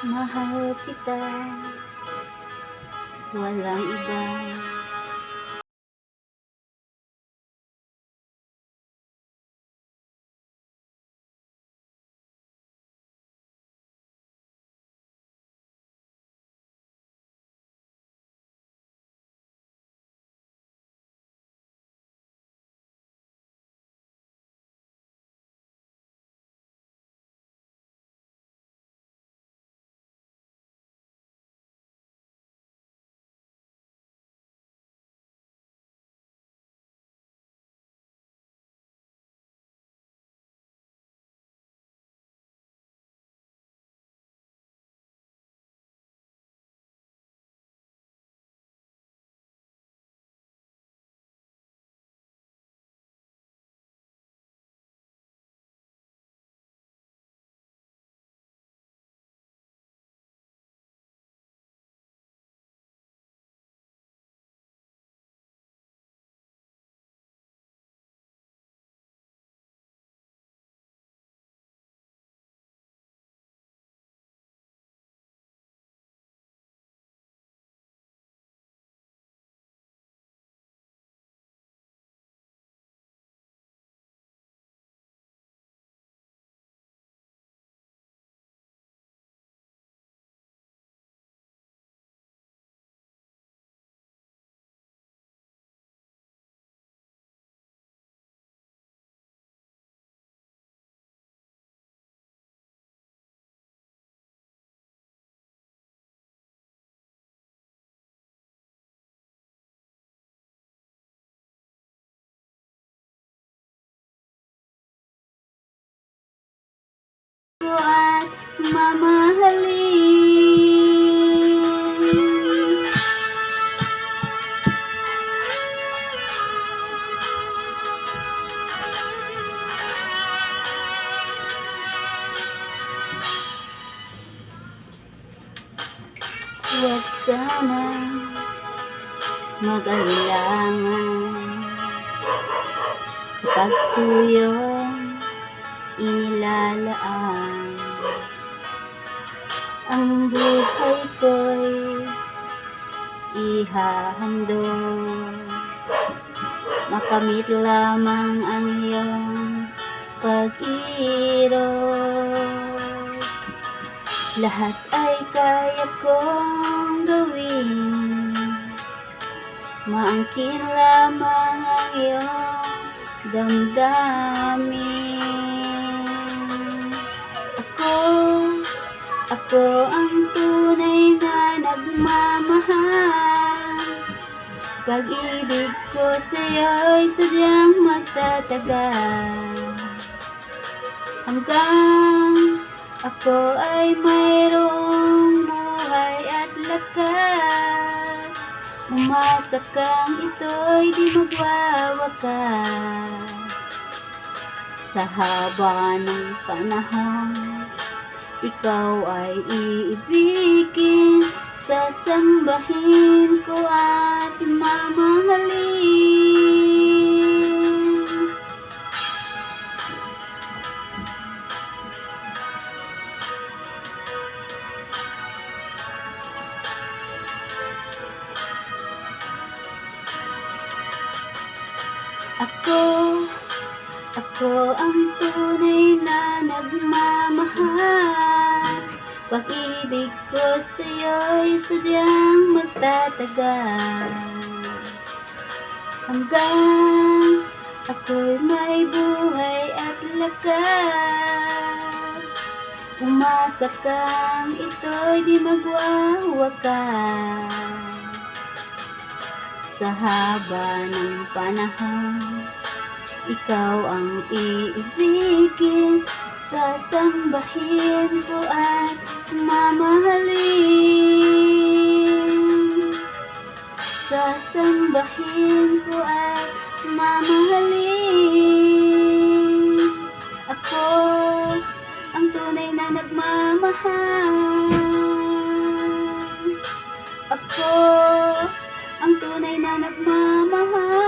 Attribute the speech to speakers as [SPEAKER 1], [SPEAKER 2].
[SPEAKER 1] Mahal kita. Walang iba Huwag sana mag-alilangan sa pagsuyo inilalaan. Ang buhay ko'y ihahandog makamit lamang ang iyong pag-irog lahat ay kaya kong gawin. Maangkin lamang ang iyong damdamin. Ako, ako ang tunay na nagmamahal. Pag-ibig ko sa'yo'y sadyang magtatagal Hanggang ako ay mayroong buhay at lakas. Umasa ito'y di magwawakas. Sa haba ng panahon Ikaw ay iibigin. Sasambahin ko at mamahalin Ako, ako ang tunay na nagmamahal. Pag-ibig ko sa'yo'y sadyang magtatagal. Hanggang ako'y may buhay at lakas. Umasa kang ito'y di magwawakas sa haba ng panahon Ikaw ang iibigin. Sasambahin ko at mamahalin. Sasambahin ko at mamahalin. Ako ang tunay na nagmamahal. Ako ang tunay na nagmamahal